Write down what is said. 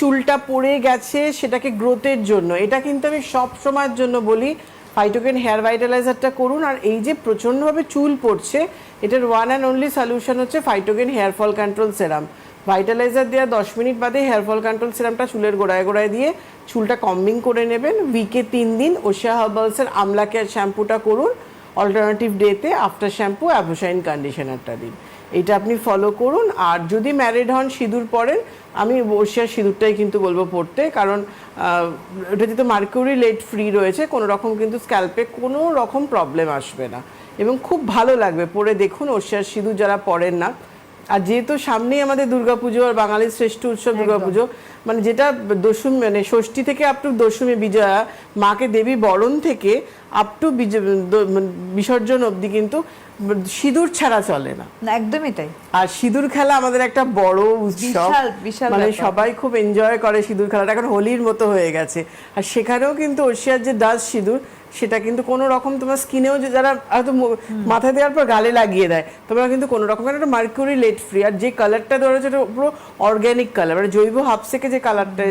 চুলটা পড়ে গেছে সেটাকে গ্রোথের জন্য। এটা কিন্তু আমি সব সময়ের জন্য বলি ফাইটোকেন হেয়ার ভাইটালাইজারটা করুন। আর এই যে প্রচণ্ডভাবে চুল পড়ছে, এটার ওয়ান অ্যান্ড অনলি সলিউশন হচ্ছে Phytocane hair fall control serum vitalizer দেওয়া দশ মিনিট বাদে হেয়ার ফল কন্ট্রোল সিরামটা চুলের গোড়ায় গোড়ায় দিয়ে চুলটা কম্বিং করে নেবেন। উইকে তিন দিন ওশিয়া হার্বালসের আমলাকে শ্যাম্পুটা করুন। অল্টারনেটিভ ডেতে আফটার শ্যাম্পু অ্যাভোসাইন কন্ডিশনারটা দিন। এটা আপনি ফলো করুন। আর যদি ম্যারিড হন, সিঁদুর পরেন, আমি ওশিয়ার সিঁদুরটাই কিন্তু বলব পড়তে। কারণ ওটা ওটাতে তো মার্কিউরি লেট ফ্রি রয়েছে, কোনো রকম কিন্তু স্ক্যাল্পে কোনো রকম প্রবলেম আসবে না। এবং খুব ভালো লাগবে পরে দেখুন ওশিয়ার সিঁদুর যারা পরেন না আর যেহেতু সামনেই আমাদের দুর্গাপুজো আর বাঙালির শ্রেষ্ঠ উৎসব দুর্গাপুজো মানে যেটা দশমী মানে ষষ্ঠী থেকে আপ টু দশমী বিজয়া মাকে দেবী বরণ থেকে আপ টু বিসর্জন অবধি কিন্তু সিঁদুর ছাড়া চলে না। একদমই তাই। আর সিঁদুর খেলা আমাদের একটা বড় উৎসব। মানে সবাই খুব এনজয় করে সিঁদুর খেলাটা এখন হোলির মতো হয়ে গেছে। আর সেখানেও কিন্তু ওশিয়ার যে দাস সিঁদুর সেটা কিন্তু কোনো রকম তোমার স্কিনেও যে যারা হয়তো মাথায় দেওয়ার পর গালে লাগিয়ে দেয় তোমরা কিন্তু কোনো রকম কারণ একটা মার্কিউরি লেট ফ্রি আর যে কালারটা ধরো হচ্ছে ওটা পুরো অর্গ্যানিক কালার মানে জৈব হাফ থেকে যে কালারটা